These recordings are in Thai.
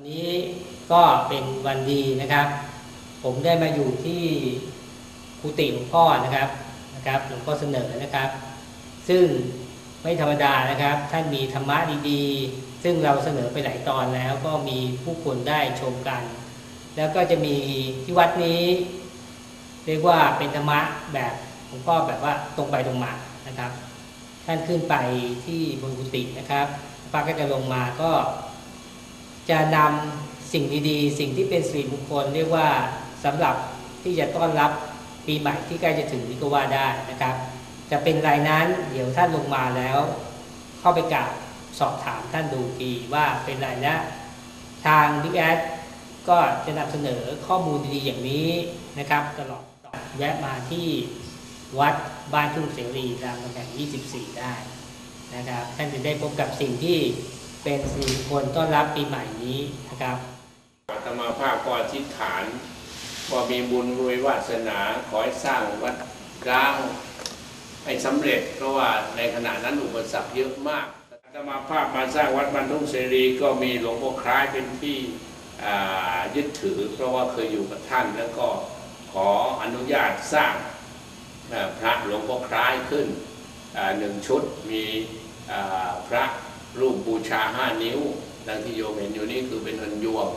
วันนี้ก็เป็นวันดีนะครับ ผมได้มาอยู่ที่กุฏิหลวงพ่อนะครับนะครับหลวงพ่อเสนอนะครับ ซึ่งไม่ธรรมดานะครับ ท่านมีธรรมะดีๆ ซึ่งเราเสนอไปหลายตอนแล้วก็มีผู้คนได้ชมกัน แล้วก็จะมีที่วัดนี้ เรียกว่าเป็นธรรมะแบบหลวงพ่อแบบว่าตรงไปตรงมานะครับ ท่านขึ้นไปที่บนกุฏินะครับพระก็จะลงมาก็ จะนำสิ่งดีๆ สิ่งที่เป็นสิริมงคลเรียกว่าสำหรับที่จะต้อนรับปีใหม่ที่ใกล้จะถึงนี้ก็ว่าได้นะครับ จะเป็นรายนั้นเดี๋ยวท่านลงมาแล้ว เข้าไปกราบสอบถามท่านดูทีว่าเป็นไรนะทางบิ๊กแอดก็จะนำเสนอข้อมูลดีๆอย่างนี้นะครับ ตลอดแวะมาที่วัดบ้านทุ่งเสรีรามคำแหง24 ได้นะครับ ท่านจะได้พบกับสิ่งที่ เป็นสิริมงคลต้อนรับปีใหม่นี้นะครับอาตมาภาพก็อธิษฐานว่ามีบุญรวยวาสนาขอให้สร้างวัดร้างให้สำเร็จเพราะว่าในขณะนั้นอุปสรรคเยอะมากอาตมาภาพมาสร้างวัดบรรทุงเสรีก็มีหลวงพ่อคล้ายเป็นที่ยึดถือ เพราะว่าเคยอยู่กับท่านแล้วก็ขออนุญาตสร้างพระหลวงพ่อคล้ายขึ้นหนึ่งชุดมีพระ รูปบูชาห้านิ้วดังที่โยมเห็นอยู่นี่คือเป็นเงินยวง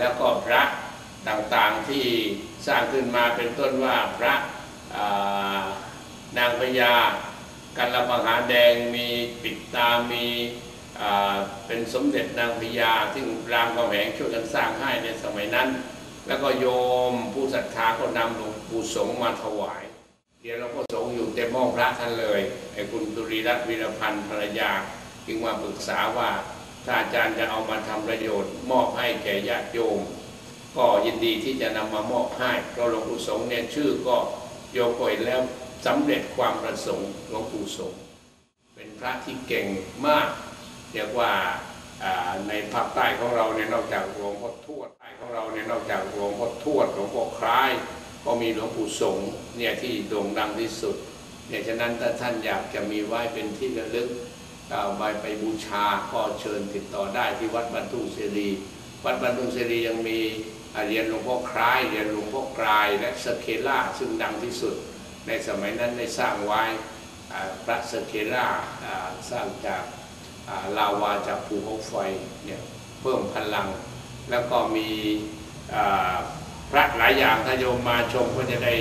แล้วก็พระต่างๆที่สร้างขึ้นมาเป็นต้นว่าพระานางพญากันละปังหาแดงมีปิดตามีเป็นสมเด็จนางพญาซึ่งรามคำแหงช่วยกันสร้างให้ในสมัยนั้น แล้วก็โยมผู้ศรัทธาก็นำหลวงปู่สงฆ์มาถวายเดี๋ยวหลวงพ่อสงฆ์อยู่เต็มห้องพระท่านเลยไอ้คุณตุรีรัตน์วีรพันธ์ภรรยา จึงมาปรึกษาว่าถ้าอาจารย์จะเอามาทำประโยชน์ มอบให้แก่ญาติโยม ก็ยินดีที่จะนำมามอบให้เพราะหลวงปู่สงเนี่ยชื่อก็โยก็เห็นแล้วสำเร็จความประสงค์หลวงปู่สงเป็นพระที่เก่งมาก เรียกว่าในภาคใต้ของเราเนี่ยนอกจากหลวงพ่อทวดใต้ของเราเนี่ยนอกจากหลวงพ่อทวดหลวงพ่อคล้าย ก็มีหลวงปู่สงเนี่ยที่โด่งดังที่สุดเนี่ยฉะนั้นถ้าท่านอยากจะมีไว้เป็นที่ระลึก ไปไปบูชาก็เชิญติดต่อได้ที่วัดบรรทุงเสรี วัดบรรทุงเสรียังมีอาเรียนหลวงพ่อคล้ายเรียนหลวงพ่อกลายและสเคล่าซึ่งดังที่สุด ในสมัยนั้นได้สร้างไว้พระสเคล่าสร้างจากาลาวาจากภูเขาไฟเนี่ยเพิ่มพลัง แล้วก็มีพระหลายอย่างถ้าโยมมาชมก็จะได้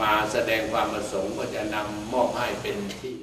มาแสดงความประสงค์ก็จะนำมอบให้เป็นที่